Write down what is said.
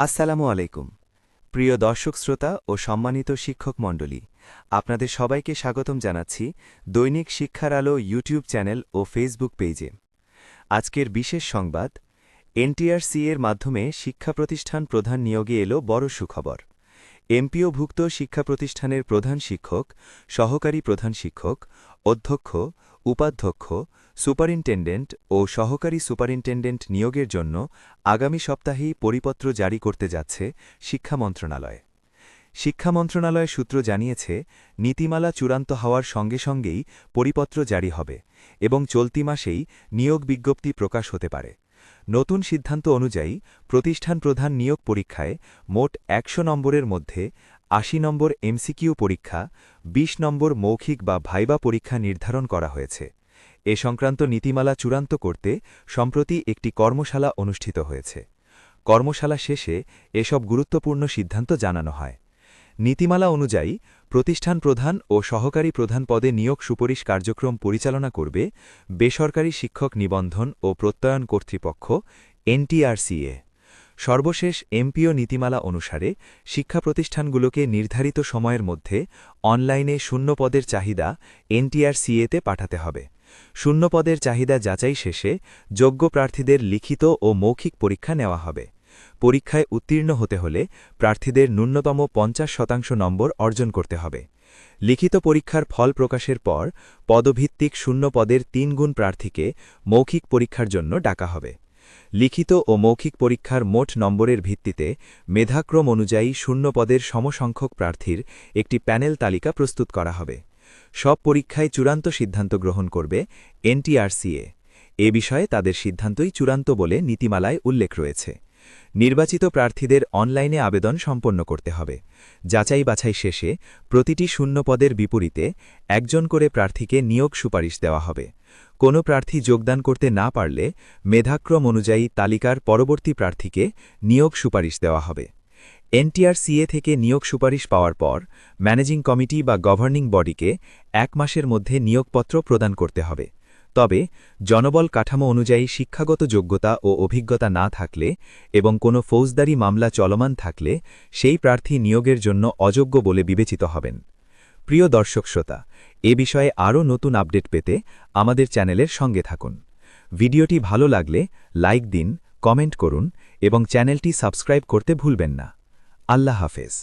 আসসালামু আলাইকুম। প্রিয় দর্শক শ্রোতা ও সম্মানিত শিক্ষক মণ্ডলী, আপনাদের সবাইকে স্বাগতম জানাচ্ছি দৈনিক শিক্ষার আলো ইউটিউব চ্যানেল ও ফেসবুক পেজে। আজকের বিশেষ সংবাদ, এনটিআরসি এর মাধ্যমে শিক্ষা প্রতিষ্ঠান প্রধান নিয়োগে এলো বড় সুখবর। এমপিওভুক্ত শিক্ষা প্রতিষ্ঠানের প্রধান শিক্ষক, সহকারী প্রধান শিক্ষক, অধ্যক্ষ, উপাধ্যক্ষ, সুপারিনটেন্ডেন্ট ও সহকারী সুপারিনটেন্ডেন্ট নিয়োগের জন্য আগামী সপ্তাহেই পরিপত্র জারি করতে যাচ্ছে শিক্ষা মন্ত্রণালয়। শিক্ষা মন্ত্রণালয় সূত্র জানিয়েছে, নীতিমালা চূড়ান্ত হওয়ার সঙ্গে সঙ্গেই পরিপত্র জারি হবে এবং চলতি মাসেই নিয়োগ বিজ্ঞপ্তি প্রকাশ হতে পারে। নতুন সিদ্ধান্ত অনুযায়ী, প্রতিষ্ঠান প্রধান নিয়োগ পরীক্ষায় মোট একশো নম্বরের মধ্যে আশি নম্বর এমসিকিউ পরীক্ষা ২০ নম্বর মৌখিক বা ভাইবা পরীক্ষা নির্ধারণ করা হয়েছে। এ সংক্রান্ত নীতিমালা চূড়ান্ত করতে সম্প্রতি একটি কর্মশালা অনুষ্ঠিত হয়েছে। কর্মশালা শেষে এসব গুরুত্বপূর্ণ সিদ্ধান্ত জানানো হয়। নীতিমালা অনুযায়ী, প্রতিষ্ঠান প্রধান ও সহকারী প্রধান পদে নিয়োগ সুপারিশ কার্যক্রম পরিচালনা করবে বেসরকারি শিক্ষক নিবন্ধন ও প্রত্যয়ন কর্তৃপক্ষ, এনটিআরসিএ। সর্বশেষ এমপিও নীতিমালা অনুসারে, শিক্ষা প্রতিষ্ঠানগুলোকে নির্ধারিত সময়ের মধ্যে অনলাইনে শূন্যপদের চাহিদা এনটিআরসিএতে পাঠাতে হবে। শূন্যপদের চাহিদা যাচাই শেষে যোগ্য প্রার্থীদের লিখিত ও মৌখিক পরীক্ষা নেওয়া হবে। পরীক্ষায় উত্তীর্ণ হতে হলে প্রার্থীদের ন্যূনতম পঞ্চাশ শতাংশ নম্বর অর্জন করতে হবে। লিখিত পরীক্ষার ফল প্রকাশের পর পদভিত্তিক শূন্য পদের তিন গুণ প্রার্থীকে মৌখিক পরীক্ষার জন্য ডাকা হবে। লিখিত ও মৌখিক পরীক্ষার মোট নম্বরের ভিত্তিতে মেধাক্রম অনুযায়ী শূন্য পদের সমসংখ্যক প্রার্থীর একটি প্যানেল তালিকা প্রস্তুত করা হবে। সব পরীক্ষায় চূড়ান্ত সিদ্ধান্ত গ্রহণ করবে এনটিআরসিএ। এ বিষয়ে তাদের সিদ্ধান্তই চূড়ান্ত বলে নীতিমালায় উল্লেখ রয়েছে। নির্বাচিত প্রার্থীদের অনলাইনে আবেদন সম্পন্ন করতে হবে। যাচাই বাছাই শেষে প্রতিটি শূন্য পদের বিপরীতে একজন করে প্রার্থীকে নিয়োগ সুপারিশ দেওয়া হবে। কোনো প্রার্থী যোগদান করতে না পারলে মেধাক্রম অনুযায়ী তালিকার পরবর্তী প্রার্থীকে নিয়োগ সুপারিশ দেওয়া হবে। এনটিআরসিএ থেকে নিয়োগ সুপারিশ পাওয়ার পর ম্যানেজিং কমিটি বা গভর্নিং বডিকে এক মাসের মধ্যে নিয়োগপত্র প্রদান করতে হবে। তবে, জনবল কাঠামো অনুযায়ী শিক্ষাগত যোগ্যতা ও অভিজ্ঞতা না থাকলে এবং কোনো ফৌজদারি মামলা চলমান থাকলে, সেই প্রার্থী নিয়োগের জন্য অযোগ্য বলে বিবেচিত হবেন। প্রিয় দর্শক শ্রোতা, এ বিষয়ে আরও নতুন আপডেট পেতে আমাদের চ্যানেলের সঙ্গে থাকুন। ভিডিওটি ভালো লাগলে লাইক দিন, কমেন্ট করুন এবং চ্যানেলটি সাবস্ক্রাইব করতে ভুলবেন না। আল্লাহ হাফেজ।